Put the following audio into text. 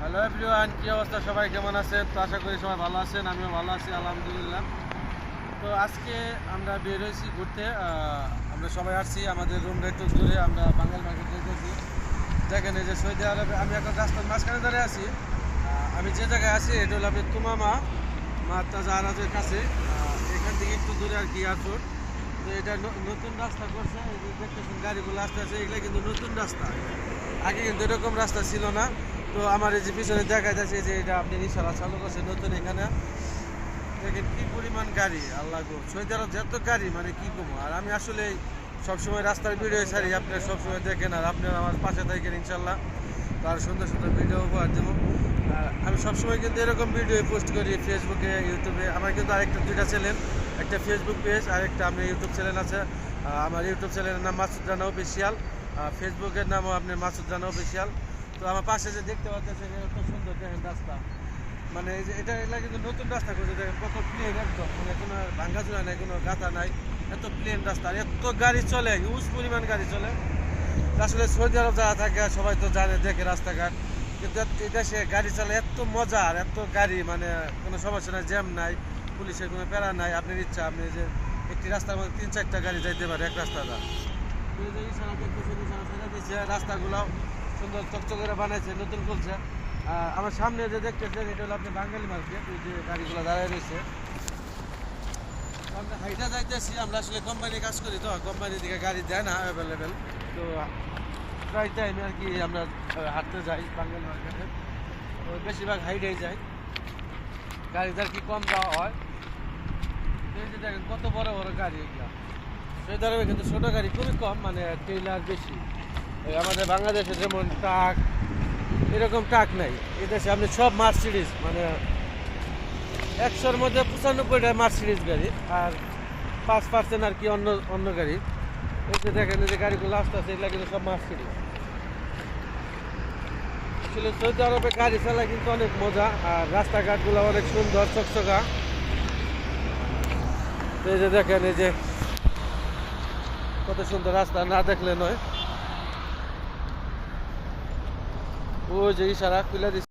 Hello everyone কি অবস্থা? সবাই কেমন আছেন? তো আশা করি সবাই ভালো আছেন, আমিও ভালো আছি, আলহামদুলিল্লাহ। তো আজকে আমরা বের হয়েছি ঘুরতে আমরা সবাই আসছি, আমাদের রুম একটু দূরে, আমরা বাঙাল মার্কেট যেতেছি। দেখেন যে সৌদি আরবে, আমি এখন রাস্তার মাঝখানে দাঁড়িয়ে আছি। আমি যে জায়গায় আছি, এটা হলো আপনি তুমামা মাতা জাহারাজের কাছে। এখান থেকে একটু দূরে আর কি এয়ারপোর্ট তো এটা নতুন রাস্তা করছে দেখতেছেন, গাড়িগুলো আসতে আছে এগুলো কিন্তু নতুন রাস্তা। আগে কিন্তু এরকম রাস্তা ছিল না। তো আমার এই যে পিছনে দেখা যাচ্ছে যে এটা আপনি ইশারা চালু করছে নতুন এখানে। দেখেন কি পরিমাণ গাড়ি, আল্লাহ গো। সৌদি যত গাড়ি মানে কি কমো আর আমি আসলে সবসময় রাস্তার ভিডিও ছাড়ি আপনারা সবসময় দেখেন আর আপনারা আমার পাশে থাকেন ইনশাল্লাহ তার সুন্দর সুন্দর ভিডিও উপহার দেবো। আর আমি সবসময় কিন্তু এরকম ভিডিও পোস্ট করি ফেসবুকে ইউটিউবে আমার কিন্তু আরেকটা, দুইটা চ্যানেল একটা ফেসবুক পেজ আর একটা আপনার ইউটিউব চ্যানেল আছে আমার ইউটিউব চ্যানেলের নাম মাসুদ রানা অফিসিয়াল ফেসবুকের নামও আপনার মাসুদ রানা অফিসিয়াল তো আমার পাশে যে দেখতে পাচ্ছেন এত সুন্দর দেখেন রাস্তা। মানে এই যে এটা এগুলা কিন্তু নতুন রাস্তা করছে দেখেন, কত প্লেন একদম। মানে কোনো ভাঙ্গাচুরা নাই, কোনো গাথা নাই। এত প্লেন রাস্তা। এত গাড়ি চলে হিউজ পরিমাণ গাড়ি চলে। আসলে সৌদি আরব যারা থাকে সবাই তো জানে, দেখে রাস্তাঘাট। কিন্তু এই দেশে গাড়ি চালে এত মজা, আর এত গাড়ি মানে কোনো সমস্যা নাই, জ্যাম নাই, পুলিশের কোনো প্যারা নাই। আপনার ইচ্ছা, আপনি যে একটি রাস্তার মধ্যে তিন চারটা গাড়ি যাইতে পারে, এক রাস্তাটা। ইশারা দেখতেছেন, ইশারা ছেড়ে দিচ্ছে, রাস্তাগুলো সুন্দর চকচক করে বানাইছে নতুন খুলছে। আমার সামনে যে দেখতেছেন এটা হলো আপনি বাঙালি মার্কেট ওই যে গাড়িগুলো দাঁড়ায় রয়েছে। আমরা হাইটা যাইতেছি আমরা আসলে কোম্পানি কাজ করি তো কোম্পানি থেকে গাড়ি দেয় না অ্যাভেলেবেল তো প্রায় টাইমে আর কি আমরা হাঁটতে যাই বাঙালি মার্কেটে। তো বেশিরভাগ হাইটাই যাই। গাড়িতে আর কি কম যাওয়া হয়। দেখেন কত বড় বড় গাড়ি এগুলা। সৌদি আরবে কিন্তু ছোটো গাড়ি, খুবই কম মানে ট্রেলার বেশি। আমাদের বাংলাদেশে যেমন ট্রাক, এরকম ট্রাক নাই। এই দেশে আপনি সব মার্সিডিজ মানে একশোর মধ্যে পঁচানব্বইটা মার্সিডিজ গাড়ি, আর পাঁচ পার্সেন্ট আর কি অন্য অন্য গাড়ি। এই দেখেন যে গাড়িগুলো আসতে আছে এগুলো কিন্তু সব মার্সিডিজ আসলে সৌদি আরবে গাড়ি চালা কিন্তু অনেক মজা, আর রাস্তাঘাটগুলো অনেক সুন্দর, চকচকা। এই যে দেখেন, এই যে কত সুন্দর রাস্তা না দেখলে নয়। ওই যে ইশারা খুলে